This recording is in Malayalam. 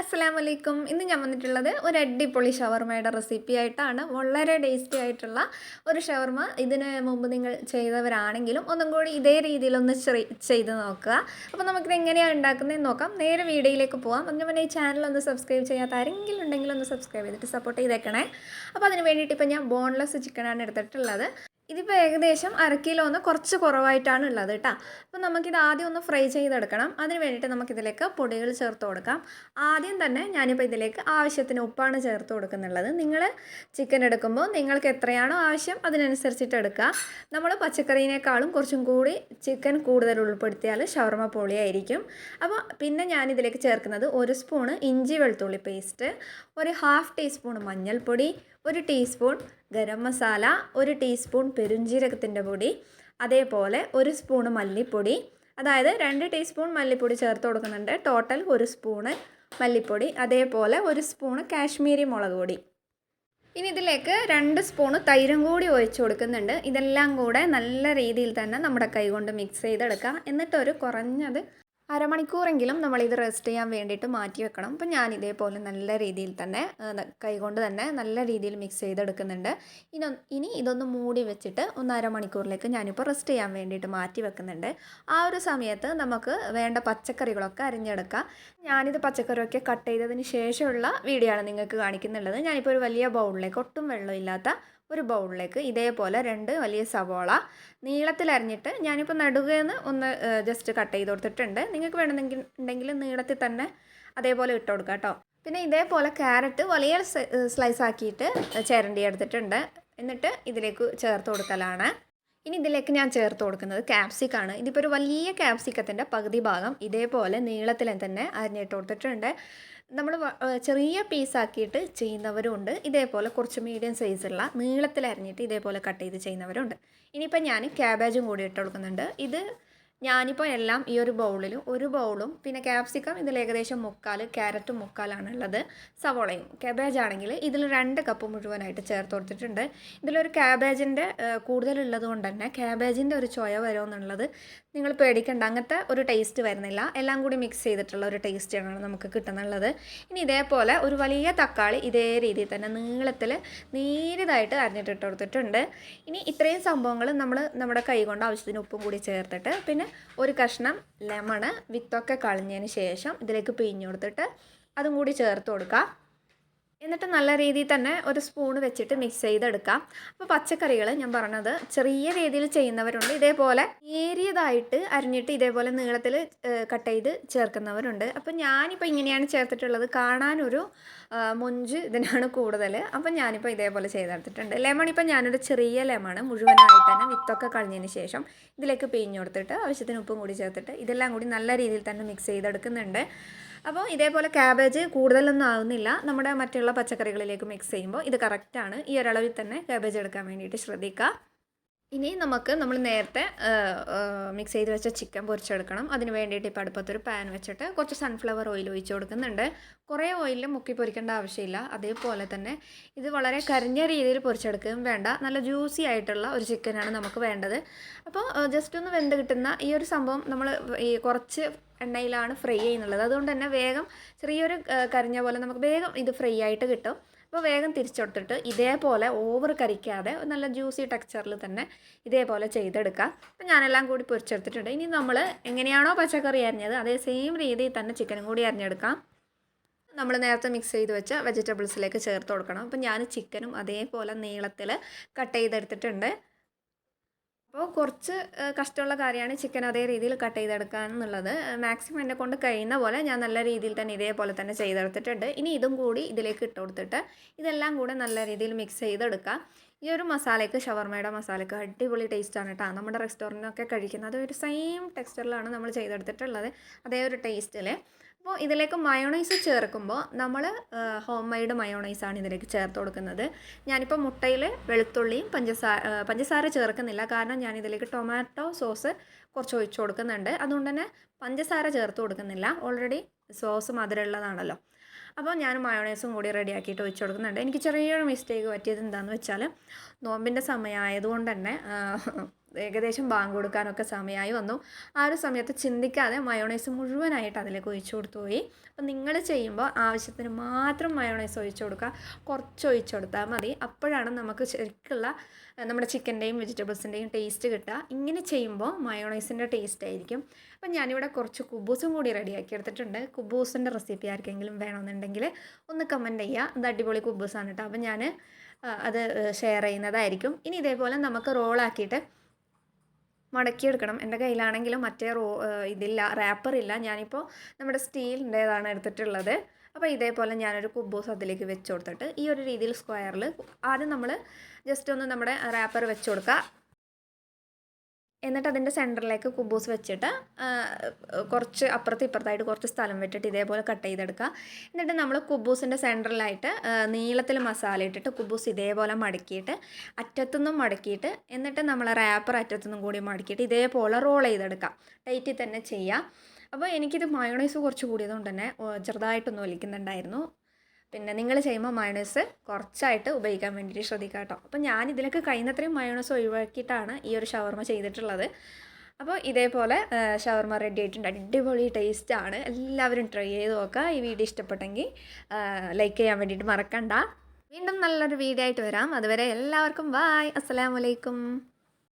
അസ്സലാം വലൈക്കും ഇന്ന് ഞാൻ വന്നിട്ടുള്ളത് ഒരു അടിപൊളി ഷവർമയുടെ റെസിപ്പി ആയിട്ടാണ്. വളരെ ടേസ്റ്റി ആയിട്ടുള്ള ഒരു ഷവർമ. ഇതിന് മുമ്പ് നിങ്ങൾ ചെയ്തവരാണെങ്കിലും ഒന്നും കൂടി ഇതേ രീതിയിലൊന്ന് ചെയ്ത് നോക്കുക. അപ്പോൾ നമുക്കിത് എങ്ങനെയാണ് ഉണ്ടാക്കുന്നതെന്ന് നോക്കാം. നേരെ വീഡിയോയിലേക്ക് പോകാം അതിന് മുന്നേ ഈ ചാനൽ ഒന്ന് സബ്സ്ക്രൈബ് ചെയ്യാത്ത ആരെങ്കിലും ഉണ്ടെങ്കിൽ ഒന്ന് സബ്സ്ക്രൈബ് ചെയ്തിട്ട് സപ്പോർട്ട് ചെയ്തേക്കണേ. അപ്പോൾ അതിന് വേണ്ടിയിട്ട് ഇപ്പോൾ ഞാൻ ബോൺലെസ് ചിക്കനാണ് എടുത്തിട്ടുള്ളത്. ഇതിപ്പോൾ ഏകദേശം അര കിലോ ഒന്ന് കുറച്ച് കുറവായിട്ടാണ് ഉള്ളത് കേട്ടോ. അപ്പോൾ നമുക്കിത് ആദ്യം ഒന്ന് ഫ്രൈ ചെയ്തെടുക്കണം. അതിന് വേണ്ടിയിട്ട് നമുക്കിതിലേക്ക് പൊടികൾ ചേർത്ത് കൊടുക്കാം. ആദ്യം തന്നെ ഞാനിപ്പോൾ ഇതിലേക്ക് ആവശ്യത്തിന് ഉപ്പാണ് ചേർത്ത് കൊടുക്കുന്നുള്ളത്. നിങ്ങൾ ചിക്കൻ എടുക്കുമ്പോൾ നിങ്ങൾക്ക് എത്രയാണോ ആവശ്യം അതിനനുസരിച്ചിട്ട് എടുക്കുക. നമ്മൾ പച്ചക്കറീനേക്കാളും കുറച്ചും കൂടി ചിക്കൻ കൂടുതൽ ഉൾപ്പെടുത്തിയാൽ ഷവർമ പൊളിയായിരിക്കും. അപ്പോൾ പിന്നെ ഞാനിതിലേക്ക് ചേർക്കുന്നത് ഒരു സ്പൂണ് ഇഞ്ചി വെളുത്തുള്ളി പേസ്റ്റ് ഒരു ഹാഫ് ടീസ്പൂൺ മഞ്ഞൾപ്പൊടി ഒരു ടീസ്പൂൺ ഗരം മസാല ഒരു ടീസ്പൂൺ പെരുംജീരകത്തിന്റെ പൊടി അതേപോലെ ഒരു സ്പൂൺ മല്ലിപ്പൊടി. അതായത് രണ്ട് ടീസ്പൂൺ മല്ലിപ്പൊടി ചേർത്ത് കൊടുക്കുന്നുണ്ട്. ടോട്ടൽ ഒരു സ്പൂണ് മല്ലിപ്പൊടി അതേപോലെ ഒരു സ്പൂണ് കാശ്മീരി മുളക് പൊടി. ഇനി ഇതിലേക്ക് രണ്ട് സ്പൂണ് തൈരും കൂടി ഒഴിച്ചു കൊടുക്കുന്നുണ്ട്. ഇതെല്ലാം കൂടെ നല്ല രീതിയിൽ തന്നെ നമ്മുടെ കൈ കൊണ്ട് മിക്സ് ചെയ്തെടുക്കുക എന്നിട്ടൊരു കുറഞ്ഞത് അരമണിക്കൂറെങ്കിലും നമ്മളിത് റെസ്റ്റ് ചെയ്യാൻ വേണ്ടിയിട്ട് മാറ്റി വെക്കണം. അപ്പം ഞാൻ ഇതേപോലെ നല്ല രീതിയിൽ തന്നെ കൈകൊണ്ട് തന്നെ നല്ല രീതിയിൽ മിക്സ് ചെയ്തെടുക്കുന്നുണ്ട്. ഇനി ഇനി ഇതൊന്ന് മൂടി വെച്ചിട്ട് ഒന്ന് അരമണിക്കൂറിലേക്ക് ഞാനിപ്പോൾ റെസ്റ്റ് ചെയ്യാൻ വേണ്ടിയിട്ട് മാറ്റി വെക്കുന്നുണ്ട്. ആ ഒരു സമയത്ത് നമുക്ക് വേണ്ട പച്ചക്കറികളൊക്കെ അരിഞ്ഞെടുക്കാം. ഞാനിത് പച്ചക്കറിയൊക്കെ കട്ട് ചെയ്തതിന് ശേഷമുള്ള വീഡിയോ ആണ് നിങ്ങൾക്ക് കാണിക്കുന്നുള്ളത്. ഞാനിപ്പോൾ ഒരു വലിയ ബൗളിലേക്ക് ഒട്ടും വെള്ളമില്ലാത്ത ഒരു ബൗളിലേക്ക് ഇതേപോലെ രണ്ട് വലിയ സവോള നീളത്തിൽ അരിഞ്ഞിട്ട് ഞാനിപ്പോൾ നടുകയെന്ന് ഒന്ന് ജസ്റ്റ് കട്ട് ചെയ്ത് കൊടുത്തിട്ടുണ്ട്. നിങ്ങൾക്ക് വേണമെങ്കിൽ ഉണ്ടെങ്കിൽ നീളത്തിൽ തന്നെ അതേപോലെ ഇട്ട് കൊടുക്കാം കേട്ടോ. പിന്നെ ഇതേപോലെ ക്യാരറ്റ് വലിയ സ്ലൈസ് ആക്കിയിട്ട് ചേരണ്ടി എടുത്തിട്ടുണ്ട്. എന്നിട്ട് ഇതിലേക്ക് ചേർത്ത് കൊടുക്കലാണ്. ഇനി ഇതിലേക്ക് ഞാൻ ചേർത്ത് കൊടുക്കുന്നത് ക്യാപ്സിക്കാണ് ഇതിപ്പോൾ ഒരു വലിയ ക്യാപ്സിക്കത്തിന്റെ പകുതി ഭാഗം ഇതേപോലെ നീളത്തിൽ തന്നെ അരിഞ്ഞിട്ട് കൊടുത്തിട്ടുണ്ട്. നമ്മൾ ചെറിയ പീസാക്കിയിട്ട് ചെയ്യുന്നവരുണ്ട്. ഇതേപോലെ കുറച്ച് മീഡിയം സൈസുള്ള നീളത്തിൽ അരിഞ്ഞിട്ട് ഇതേപോലെ കട്ട് ചെയ്ത് ചെയ്യുന്നവരുണ്ട്. ഇനിയിപ്പോൾ ഞാൻ ക്യാബേജും കൂടി ഇട്ട് കൊടുക്കുന്നുണ്ട്. ഇത് ഞാനിപ്പോൾ എല്ലാം ഈ ഒരു ബൗളിൽ ഒരു ബൗളും പിന്നെ ക്യാപ്സിക്കം ഇതിൽ ഏകദേശം മുക്കാൽ ക്യാരറ്റും മുക്കാലാണ് ഉള്ളത് സവോളയും ക്യാബേജ് ആണെങ്കിൽ ഇതിൽ രണ്ട് കപ്പ് മുഴുവനായിട്ട് ചേർത്ത് കൊടുത്തിട്ടുണ്ട്. ഇതിലൊരു ക്യാബേജിന്റെ കൂടുതലുള്ളത് കൊണ്ട് തന്നെ ക്യാബേജിന്റെ ഒരു ചൊയ വരുമെന്നുള്ളത് നിങ്ങൾ പേടിക്കേണ്ട. അങ്ങനത്തെ ഒരു ടേസ്റ്റ് വരുന്നില്ല. എല്ലാം കൂടി മിക്സ് ചെയ്തിട്ടുള്ള ഒരു ടേസ്റ്റാണ് നമുക്ക് കിട്ടുന്നുള്ളത്. ഇനി ഇതേപോലെ ഒരു വലിയ തക്കാളി ഇതേ രീതിയിൽ തന്നെ നീളത്തിൽ നേരിതായിട്ട് അരിഞ്ഞിട്ടിട്ട് കൊടുത്തിട്ടുണ്ട്. ഇനി ഇത്രയും സംഭവങ്ങൾ നമ്മൾ നമ്മുടെ കൈ കൊണ്ട് ആവശ്യത്തിന് ഉപ്പും കൂടി ചേർത്തിട്ട് പിന്നെ ഒരു കഷ്ണം ലെമണ് വിത്തൊക്കെ കളഞ്ഞതിന് ശേഷം ഇതിലേക്ക് പിഴിഞ്ഞു കൊടുത്തിട്ട് അതും കൂടി ചേർത്ത് കൊടുക്കുക എന്നിട്ട് നല്ല രീതിയിൽ തന്നെ ഒരു സ്പൂൺ വെച്ചിട്ട് മിക്സ് ചെയ്തെടുക്കാം. അപ്പോൾ പച്ചക്കറികൾ ഞാൻ പറഞ്ഞത് ചെറിയ രീതിയിൽ ചെയ്യുന്നവരുണ്ട്. ഇതേപോലെ നേരിയതായിട്ട് അരിഞ്ഞിട്ട് ഇതേപോലെ നീളത്തിൽ കട്ട് ചെയ്ത് ചേർക്കുന്നവരുണ്ട്. അപ്പോൾ ഞാനിപ്പോൾ ഇങ്ങനെയാണ് ചേർത്തിട്ടുള്ളത്. കാണാനൊരു മൊഞ്ച് ഇതിനാണ് കൂടുതൽ അപ്പം ഞാനിപ്പോൾ ഇതേപോലെ ചെയ്തെടുത്തിട്ടുണ്ട്. ലെമൺ ഇപ്പം ഞാനൊരു ചെറിയ ലെമൺ മുഴുവനായിട്ട് തന്നെ വിത്തൊക്കെ കളഞ്ഞതിന് ശേഷം ഇതിലേക്ക് പിഴിഞ്ഞു കൊടുത്തിട്ട് ആവശ്യത്തിന് ഉപ്പും കൂടി ചേർത്തിട്ട് ഇതെല്ലാം കൂടി നല്ല രീതിയിൽ തന്നെ മിക്സ് ചെയ്തെടുക്കുന്നുണ്ട്. അപ്പോൾ ഇതേപോലെ ക്യാബേജ് കൂടുതലൊന്നും ആവുന്നില്ല. നമ്മുടെ മറ്റുള്ള പച്ചക്കറികളിലേക്ക് മിക്സ് ചെയ്യുമ്പോൾ ഇത് കറക്റ്റാണ് ഈ ഒരളവിൽ തന്നെ കാബേജ് എടുക്കാൻ വേണ്ടിയിട്ട് ശ്രദ്ധിക്കുക. ഇനി നമുക്ക് നമ്മൾ നേരത്തെ മിക്സ് ചെയ്ത് വെച്ച ചിക്കൻ പൊരിച്ചെടുക്കണം. അതിന് വേണ്ടിയിട്ട് ഇപ്പോൾ അടുപ്പത്തൊരു പാൻ വെച്ചിട്ട് കുറച്ച് സൺഫ്ലവർ ഓയിൽ ഒഴിച്ച് കൊടുക്കുന്നുണ്ട്. കുറേ ഓയിലിൽ മുക്കി പൊരിക്കേണ്ട ആവശ്യമില്ല. അതേപോലെ തന്നെ ഇത് വളരെ കരിഞ്ഞ രീതിയിൽ പൊരിച്ചെടുക്കുകയും വേണ്ട. നല്ല ജ്യൂസി ആയിട്ടുള്ള ഒരു ചിക്കനാണ് നമുക്ക് വേണ്ടത്. അപ്പോൾ ജസ്റ്റ് ഒന്ന് വെന്ത് കിട്ടുന്ന ഈ ഒരു സംഭവം നമ്മൾ ഈ കുറച്ച് എണ്ണയിലാണ് ഫ്രൈ ചെയ്യുന്നുള്ളത്. അതുകൊണ്ട് തന്നെ വേഗം ചെറിയൊരു കരിഞ്ഞ പോലെ നമുക്ക് വേഗം ഇത് ഫ്രൈ ആയിട്ട് കിട്ടും. അപ്പോൾ വേഗം തിരിച്ചെടുത്തിട്ട് ഇതേപോലെ ഓവർ കരിക്കാതെ നല്ല ജ്യൂസി ടെക്സ്ചറിൽ തന്നെ ഇതേപോലെ ചെയ്തെടുക്കുക അപ്പം ഞാനെല്ലാം കൂടി പൊരിച്ചെടുത്തിട്ടുണ്ട്. ഇനി നമ്മൾ എങ്ങനെയാണോ പച്ചക്കറി അരിഞ്ഞത് അതേ സെയിം രീതിയിൽ തന്നെ ചിക്കനും കൂടി അരിഞ്ഞെടുക്കാം. നമ്മൾ നേരത്തെ മിക്സ് ചെയ്ത് വെച്ച വെജിറ്റബിൾസിലേക്ക് ചേർത്ത് കൊടുക്കണം. അപ്പം ഞാൻ ചിക്കനും അതേപോലെ നീളത്തിൽ കട്ട് ചെയ്തെടുത്തിട്ടുണ്ട്. അപ്പോൾ കുറച്ച് കഷ്ടമുള്ള കാര്യമാണ് ചിക്കൻ അതേ രീതിയിൽ കട്ട് ചെയ്തെടുക്കുക എന്നുള്ളത്. മാക്സിമം എന്നെ കൊണ്ട് കഴിയുന്ന പോലെ ഞാൻ നല്ല രീതിയിൽ തന്നെ ഇതേപോലെ തന്നെ ചെയ്തെടുത്തിട്ടുണ്ട്. ഇനി ഇതും കൂടി ഇതിലേക്ക് ഇട്ട് കൊടുത്തിട്ട് ഇതെല്ലാം കൂടെ നല്ല രീതിയിൽ മിക്സ് ചെയ്തെടുക്കുക ഈ ഒരു മസാലയ്ക്ക് ഷവർമയുടെ മസാലയ്ക്ക് അടിപൊളി ടേസ്റ്റാണ് കേട്ടോ നമ്മുടെ റെസ്റ്റോറന്റിനൊക്കെ കഴിക്കുന്നത് ഒരു സെയിം ടെക്സ്ചറിലാണ് നമ്മൾ ചെയ്തെടുത്തിട്ടുള്ളത്. അതേ ഒരു ടേസ്റ്റിൽ അപ്പോൾ ഇതിലേക്ക് മയോണൈസ് ചേർക്കുമ്പോൾ നമ്മൾ ഹോം മെയ്ഡ് മയോണൈസാണ് ഇതിലേക്ക് ചേർത്ത് കൊടുക്കുന്നത്. ഞാനിപ്പോൾ മുട്ടയിൽ വെളുത്തുള്ളിയും പഞ്ചസാര പഞ്ചസാര ചേർക്കുന്നില്ല. കാരണം ഞാൻ ഇതിലേക്ക് ടൊമാറ്റോ സോസ് കുറച്ച് ഒഴിച്ചു കൊടുക്കുന്നുണ്ട്. അതുകൊണ്ട് തന്നെ പഞ്ചസാര ചേർത്ത് കൊടുക്കുന്നില്ല. ഓൾറെഡി സോസ് മധുരമുള്ളതാണല്ലോ. അപ്പോൾ ഞാൻ മയോണൈസും കൂടി റെഡിയാക്കിയിട്ട് ഒഴിച്ചു കൊടുക്കുന്നുണ്ട്. എനിക്ക് ചെറിയൊരു മിസ്റ്റേക്ക് പറ്റിയത് എന്താണെന്ന് വെച്ചാൽ നോമ്പിന്റെ സമയമായതുകൊണ്ട് തന്നെ ഏകദേശം ബാങ്ക് കൊടുക്കാനൊക്കെ സമയമായി വന്നു. ആ ഒരു സമയത്ത് ചിന്തിക്കാതെ മയോണൈസ് മുഴുവനായിട്ട് അതിലേക്ക് ഒഴിച്ചു കൊടുത്തു പോയി. അപ്പം നിങ്ങൾ ചെയ്യുമ്പോൾ ആവശ്യത്തിന് മാത്രം മയോണൈസ് ഒഴിച്ചു കൊടുക്കുക. കുറച്ച് ഒഴിച്ചു കൊടുത്താൽ മതി. അപ്പോഴാണ് നമുക്ക് ശരിക്കുള്ള നമ്മുടെ ചിക്കന്റെയും വെജിറ്റബിൾസിന്റെയും ടേസ്റ്റ് കിട്ടുക. ഇങ്ങനെ ചെയ്യുമ്പോൾ മയോണൈസിന്റെ ടേസ്റ്റ് ആയിരിക്കും. അപ്പം ഞാനിവിടെ കുറച്ച് കുബൂസും കൂടി റെഡിയാക്കി എടുത്തിട്ടുണ്ട്. കുബൂസിന്റെ റെസിപ്പി ആർക്കെങ്കിലും വേണമെന്നുണ്ടെങ്കിൽ ഒന്ന് കമന്റ് ചെയ്യുക. ഇത് അടിപൊളി കുബൂസാണ് കേട്ടോ. അപ്പം ഞാൻ അത് ഷെയർ ചെയ്യുന്നതായിരിക്കും. ഇനി ഇതേപോലെ നമുക്ക് റോളാക്കിയിട്ട് മടക്കിയെടുക്കണം. എന്റെ കയ്യിലാണെങ്കിലും മറ്റേ റോ ഇതില്ല റാപ്പറില്ല ഞാനിപ്പോൾ നമ്മുടെ സ്റ്റീലിന്റേതാണ് എടുത്തിട്ടുള്ളത്. അപ്പോൾ ഇതേപോലെ ഞാനൊരു കുബൂസ് അതിലേക്ക് വെച്ച് കൊടുത്തിട്ട് ഈ ഒരു രീതിയിൽ സ്ക്വയറിൽ ആദ്യം നമ്മൾ ജസ്റ്റ് ഒന്ന് നമ്മുടെ റാപ്പർ വെച്ച് കൊടുക്കുക. എന്നിട്ട് അതിന്റെ സെന്ററിലേക്ക് കുബൂസ് വെച്ചിട്ട് കുറച്ച് അപ്പുറത്ത് ഇപ്പുറത്തായിട്ട് കുറച്ച് സ്ഥലം വിട്ടിട്ട് ഇതേപോലെ കട്ട് ചെയ്തെടുക്കുക. എന്നിട്ട് നമ്മൾ കുബൂസിന്റെ സെന്ററിലായിട്ട് നീളത്തിൽ മസാല ഇട്ടിട്ട് കുബൂസ് ഇതേപോലെ മടക്കിയിട്ട് അറ്റത്തുനിന്നും മടക്കിയിട്ട് എന്നിട്ട് നമ്മൾ റാപ്പർ അറ്റത്തുനിന്നും കൂടി മടക്കിയിട്ട് ഇതേപോലെ റോൾ ചെയ്തെടുക്കാം ടൈറ്റിൽ തന്നെ ചെയ്യുക. അപ്പോൾ എനിക്കിത് മയോണൈസ് കുറച്ച് കൂടിയതുകൊണ്ട് തന്നെ ചെറുതായിട്ടൊന്നും ചെറുതായിട്ടൊന്ന് വലിക്കുന്നുണ്ടായിരുന്നു പിന്നെ നിങ്ങൾ ചെയ്യുമ്പോൾ മയോണൈസ് കുറച്ചായിട്ട് ഉപയോഗിക്കാൻ വേണ്ടിയിട്ട് ശ്രദ്ധിക്കുക കേട്ടോ. അപ്പോൾ ഞാൻ ഇതിലൊക്കെ കഴിയുന്നത്രയും മയോണൈസ് ഒഴിവാക്കിയിട്ടാണ് ഈ ഒരു ഷവർമ ചെയ്തിട്ടുള്ളത്. അപ്പോൾ ഇതേപോലെ ഷവർമ റെഡി ആയിട്ടുണ്ട്. അടിപൊളി ടേസ്റ്റാണ് എല്ലാവരും ട്രൈ ചെയ്ത് നോക്കുക. ഈ വീഡിയോ ഇഷ്ടപ്പെട്ടെങ്കിൽ ലൈക്ക് ചെയ്യാൻ വേണ്ടിയിട്ട് മറക്കണ്ട. വീണ്ടും നല്ലൊരു വീഡിയോ ആയിട്ട് വരാം. അതുവരെ എല്ലാവർക്കും ബായ് അസ്സലാമലൈക്കും